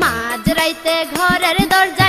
মাঝ রাইতে ঘরের দরজা